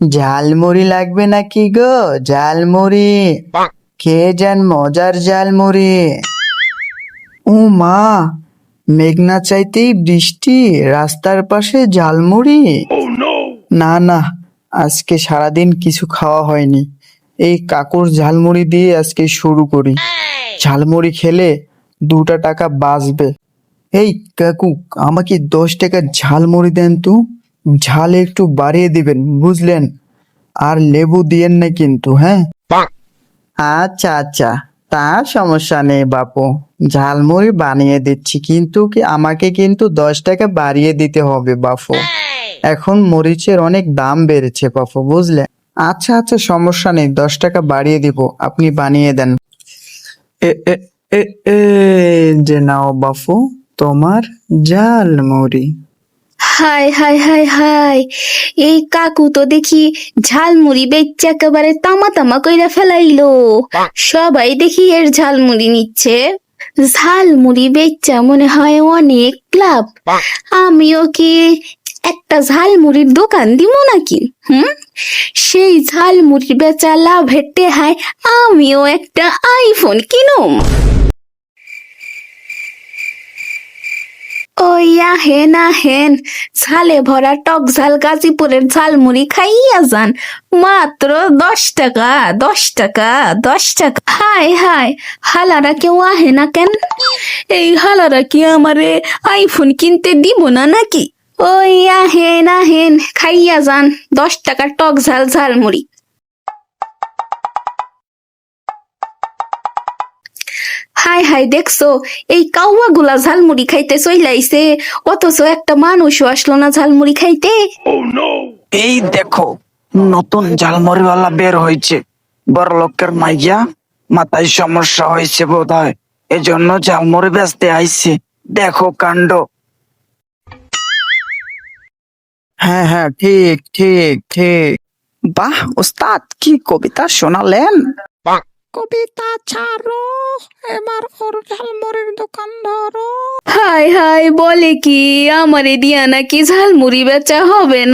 ঝালমুড়ি লাগবে নাকি গো? ঝালমুড়ি। খেয়ে যান মজার ঝালমুড়ি। ও মা মেঘনা চাইতেই বৃষ্টি রাস্তার পাশে ঝালমুড়ি? না না আজকে সারাদিন কিছু খাওয়া হয়নি। এই কাকুর ঝালমুড়ি দিয়ে আজকে শুরু করি। ঝালমুড়ি খেলে দুটা টাকা বাঁচবে। এই কাকু আমাকে দশ টাকা ঝালমুড়ি দেন তো। ঝাল একটু বাড়িয়ে দিবেন বুঝলেন? আর লেবু দিয়েন না কিন্তু হ্যাঁ? আচ্ছা আচ্ছা তা সমস্যা নেই বাপু ঝালমুড়ি বানিয়ে দিচ্ছি কিন্তু কি আমাকে কিন্তু দশ টাকা বাড়িয়ে দিতে হবে বাপু। এখন মরিচের অনেক দাম বেড়েছে বাপু বুঝলে? আচ্ছা আচ্ছা সমস্যা নেই দশ টাকা বাড়িয়ে দিব আপনি বানিয়ে দেন। এ যে নাও বাপু তোমার ঝালমুড়ি। হাই হাই হাই হাই এই কাকু তো দেখি ঝালমুড়ি বেচে একেবারে তামা তামা কইরা ফেলাইলো। সবাই দেখি এর ঝালমুড়ি নিচ্ছে। ঝালমুড়ি বেচা মনে হয় অনেক লাভ। আমিও কি একটা ঝালমুড়ির দোকান দিব নাকি? হুম? সেই ঝালমুড়ি বেচা লাভের টেহায় আমিও একটা আইফোন কিনুম। ওই আহেন আহেন ঝালে ভরা টক ঝাল গাজীপুরের ঝালমুড়ি খাইয়া যান। মাত্র দশ টাকা দশ টাকা দশ টাকা। হাই হাই হালারা কেউ আহে না কেন? এই হালারা কি আমারে আইফোন কিনতে দিব না নাকি? ওই আহেন আহেন খাইয়া যান। দশ টাকার টক ঝাল ঝালমুড়ি। হাই হাই দেখছ এই কাউয়া গুলা ঝালমুড়ি খাইতে চইলাইছে অথচ একটা মানুষও আসলো না ঝালমুড়ি খাইতে। এই দেখো নতুন ঝালমুড়িওয়ালা বের হয়েছে বড় লোকের মাইয়া মাথায় সমস্যা হয়েছে বোধ হয় এজন্য ঝালমুড়ি বেচতে আইছে। দেখো কাণ্ড। হ্যাঁ হ্যাঁ ঠিক ঠিক ঠিক। বাহ ওস্তাদ কি কবিতা শোনালেন? কবিতা ছাড়ো। ঝালমুড়ির দোকান ধরো। হাই হাই বলে কি? আমার এ দিয়া নাকি ঝালমুড়ি বেচা হবে না?